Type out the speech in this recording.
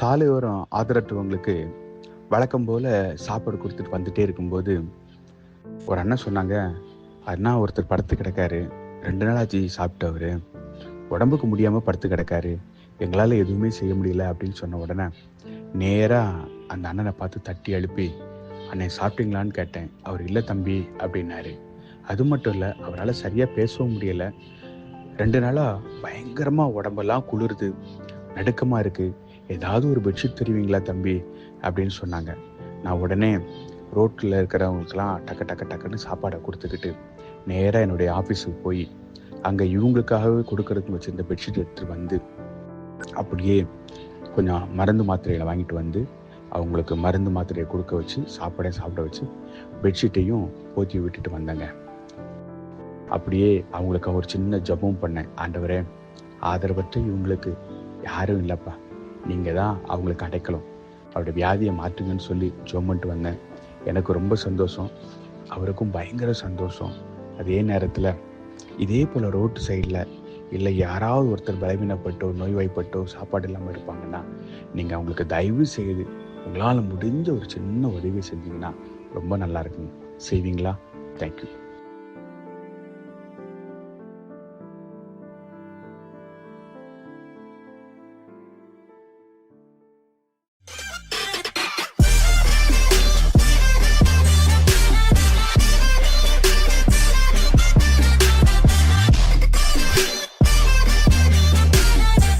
சாலையோரம் ஆதரற்றவங்களுக்கு வழக்கம் போல் சாப்பாடு கொடுத்துட்டு வந்துட்டே இருக்கும்போது ஒரு அண்ணன் சொன்னாங்க அண்ணா ஒருத்தர் படுத்து கிடக்காரு. ரெண்டு நாள் ஆச்சு சாப்பிட்டவர். உடம்புக்கு முடியாமல் படுத்து கிடக்காரு. எங்களால் எதுவுமே செய்ய முடியல அப்படின்னு சொன்ன உடனே நேராக அந்த அண்ணனை பார்த்து தட்டி எழுப்பி அண்ணே சாப்பிட்டீங்களான்னு கேட்டேன். அவர் இல்லை தம்பி அப்படின்னாரு. அது மட்டும் இல்லை அவரால் சரியாக பேசவும் முடியலை. ரெண்டு நாளாக பயங்கரமாக உடம்பெல்லாம் குளிருது. நடுக்கமாக இருக்குது ஏதாவது ஒரு பெட்ஷீட் தெரிவிங்களா தம்பி? அப்படின்னு சொன்னாங்க. நான் உடனே ரோட்டில் இருக்கிறவங்களுக்கெல்லாம் டக்கு டக்கு டக்குன்னு சாப்பாடை கொடுத்துக்கிட்டு நேராக என்னுடைய ஆஃபீஸுக்கு போய் அங்கே இவங்களுக்காகவே கொடுக்கறதுக்கு வச்சுருந்த பெட்ஷீட் எடுத்துகிட்டு வந்து அப்படியே கொஞ்சம் மருந்து மாத்திரைகளை வாங்கிட்டு வந்து அவங்களுக்கு மருந்து மாத்திரையை கொடுக்க வச்சு சாப்பாடே சாப்பிட வச்சு பெட்ஷீட்டையும் போத்தி விட்டுட்டு வந்தேங்க. அப்படியே அவங்களுக்கு ஒரு சின்ன ஜபம் பண்ணேன். ஆண்டவரே ஆதரவற்ற இவங்களுக்கு யாரும் இல்லைப்பா. நீங்கள் தான் அவங்களுக்கு அடைக்கலம். அவருடைய வியாதியை மாற்றுங்கன்னு சொல்லி ஜோம் பண்ணிட்டு வந்தேன். எனக்கு ரொம்ப சந்தோஷம். அவருக்கும் பயங்கர சந்தோஷம். அதே நேரத்தில் இதே போல் ரோட்டு சைடில் இல்லை யாராவது ஒருத்தர் பலவீனப்பட்டோ நோய்வாய்ப்பட்டோ சாப்பாடு இல்லாமல் இருப்பாங்கன்னா நீங்கள் அவங்களுக்கு தயவு செய்து உங்களால் முடிஞ்ச ஒரு சின்ன உதவி செஞ்சீங்கன்னா ரொம்ப நல்லா இருக்குங்க. செய்வீங்களா? தேங்க்யூ